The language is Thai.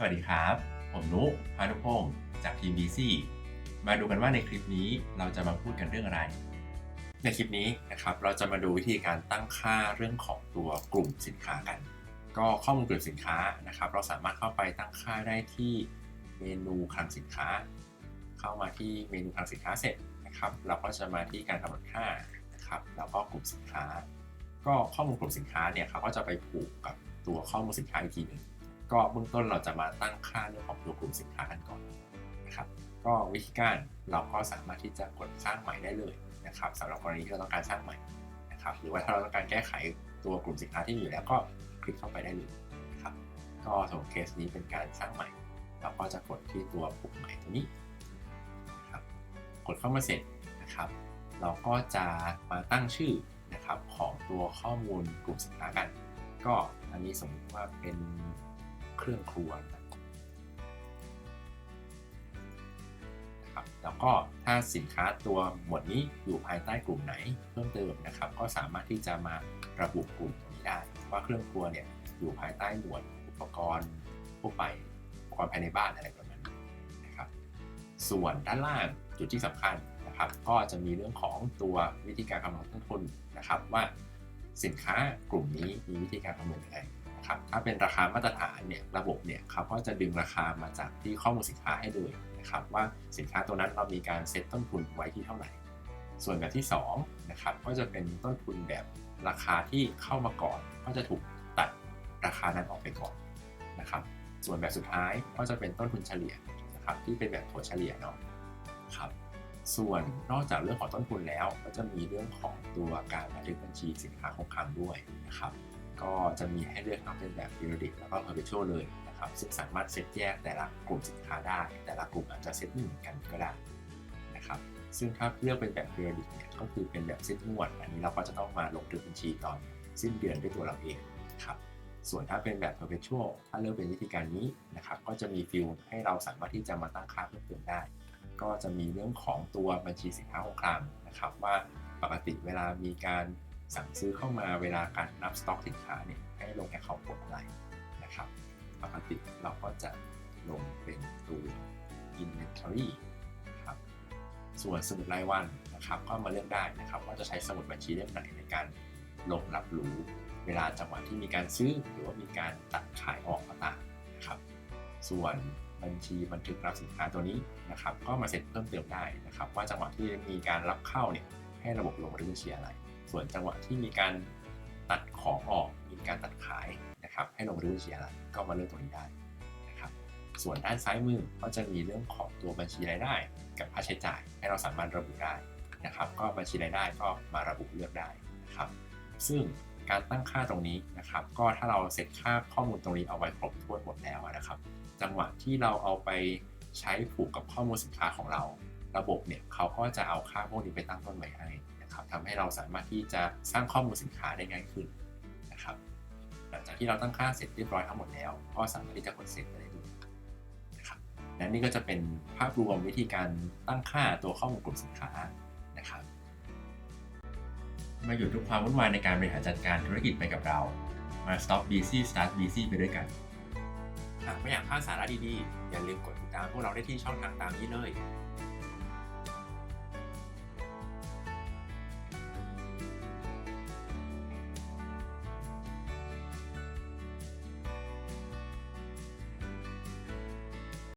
สวัสดีครับ ผมนุพานุพงศ์จากทีม BC มาดูกันว่าในคลิปนี้เราจะมาพูดกันเรื่องอะไร ในคลิปนี้นะครับเราจะมาดูวิธีการตั้งค่าเรื่องของตัวกลุ่มสินค้ากัน ก็ข้อมูลกลุ่มสินค้านะครับ เราสามารถเข้าไปตั้งค่าได้ที่เมนูคลังสินค้า เข้ามาที่เมนูคลังสินค้าเสร็จนะครับ เราก็จะมาที่การกำหนดค่านะครับแล้วก็กลุ่มสินค้า ก็ข้อมูลกลุ่มสินค้าเนี่ยเขาก็จะไปผูกกับตัวข้อมูลสินค้าอีกทีหนึ่ง ก็เบื้องต้นเราจะมาตั้งค่าเรื่องของตัวกลุ่มสินค้ากันก่อนนะครับก็วิธีการเราก็สามารถที่จะกดสร้างใหม่ได้เลยนะครับสำหรับกรณีที่เราต้องการสร้างใหม่นะครับหรือว่าถ้าเราต้องการแก้ไขตัวกลุ่มสินค้าที่มีอยู่แล้วก็คลิกเข้าไปได้เลยนะครับก็สำหรับเคสนี้เป็นการสร้างใหม่ เราก็จะกดที่ตัวปุ่มใหม่ตรงนี้นะครับกดเข้ามาเสร็จนะครับ เราก็จะมาตั้งชื่อนะครับของตัวข้อมูลกลุ่มสินค้ากัน ก็อันนี้สมมติว่าเป็น เครื่องครัวนะครับแล้วก็ถ้าสินค้าตัวหมวดนี้อยู่ภายใต้กลุ่มไหนเพิ่มเติมนะครับ ก็สามารถที่จะมาระบุกลุ่มตรงนี้ได้ ว่าเครื่องครัวเนี่ยอยู่ภายใต้หมวดอุปกรณ์ทั่วไปอุปกรณ์ภายในบ้านอะไรประมาณนี้นะครับ ส่วนด้านล่างจุดที่สำคัญนะครับ ก็จะมีเรื่องของตัววิธีการคำนวณต้นทุนนะครับว่าสินค้ากลุ่มนี้มีวิธีการคำนวณยังไง นะครับถ้าเป็นราคามาตรฐานเนี่ยระบบเนี่ยเขาก็จะดึงราคามาจากที่ข้อมูลสินค้าให้เลยนะครับว่าสินค้าตัวนั้นเรามีการเซ็ตต้นทุนไว้ที่เท่าไหร่ ส่วนแบบที่2นะครับก็จะเป็นต้นทุนแบบราคาที่เข้ามาก่อนก็จะถูกตัดราคานั้นออกไปก่อนนะครับส่วนแบบสุดท้ายก็จะเป็นต้นทุนเฉลี่ยนะครับที่เป็นแบบถัวเฉลี่ยเนาะครับส่วนนอกจากเรื่องของต้นทุนแล้ว ก็จะมีเรื่องของตัวการบันทึกบัญชีสินค้าคงคลังด้วยนะครับ ก็จะมีให้เลือกทั้งเป็นแบบ periodic แล้วก็ perpetual เลยนะครับซึ่งสามารถเซตแยกแต่ละกลุ่มสินค้าได้ แต่ละกลุ่มอาจจะเซตไม่เหมือนกันก็ได้นะครับซึ่งถ้าเลือกเป็นแบบ periodic เนี่ยก็คือเป็นแบบเซตงวด อันนี้เราก็จะต้องมาลงทึกบัญชีตอนสิ้นเดือนด้วยตัวเราเองครับส่วนถ้าเป็นแบบ perpetual ถ้าเลือกเป็นวิธีการนี้นะครับก็จะมีฟิลให้เราสามารถที่จะมาตั้งค่าเพิ่มเติมได้ ก็จะมีเรื่องของตัวบัญชีสินค้าคงคลังนะครับว่าปกติเวลามีการ สั่งซื้อเข้ามาเวลาการนับสต็อกสินค้าเนี่ยให้ลงแอคเคาท์กดอะไรนะครับปกติเราก็จะลงเป็นตัว inventory ครับส่วนสมุดรายวันนะครับก็มาเลือกได้นะครับว่าจะใช้สมุดบัญชีเล่มไหนในการลงรับรู้เวลาจังหวะที่มีการซื้อหรือว่ามีการตัดขายออกก็ตามนะครับส่วนบัญชีบันทึกรับสินค้าตัวนี้นะครับก็มาเสร็จเพิ่มเติมได้นะครับ ว่าจังหวะที่มีการรับเข้าเนี่ยให้ระบบลงบันทึกบัญชีอะไร ส่วนจังหวะที่มีการตัดของออกมีการตัดขายนะครับ ให้ลงบันทึกบัญชีอะไรก็มาเลือกตรงนี้ได้นะครับ ส่วนด้านซ้ายมือก็จะมีเรื่องของตัวบัญชีรายได้ กับค่าใช้จ่าย ให้เราสามารถระบุได้นะครับ ก็บัญชีรายได้ก็มาระบุเลือกได้นะครับ ซึ่งการตั้งค่าตรงนี้นะครับ ก็ถ้าเราเซตค่าข้อมูลตรงนี้เอาไว้ครบถ้วนหมดแล้วนะครับ จังหวะที่เราเอาไปใช้ผูกกับข้อมูลสินค้าของเรา ระบบเนี่ยเขาก็จะเอาค่าพวกนี้ไปตั้งต้นไว้ให้ นะครับทำให้เราสามารถที่จะสร้างข้อมูลสินค้าได้ง่ายขึ้นนะครับ หลังจากที่เราตั้งค่าเสร็จเรียบร้อยทั้งหมดแล้ว ก็สามารถที่จะกดเสร็จไปได้เลยนะครับและนี่ก็จะเป็นภาพรวมวิธีการตั้งค่าตัวข้อมูลกลุ่มสินค้านะครับ มาอยู่ทุกความวุ่นวายในการบริหารจัดการธุรกิจไปกับเรา มา Stop Busy Start Busy ไปด้วยกันหากไม่อยากพลาดสาระดีๆ อย่าลืมกดติดตามพวกเราได้ที่ช่องทางตามนี้เลย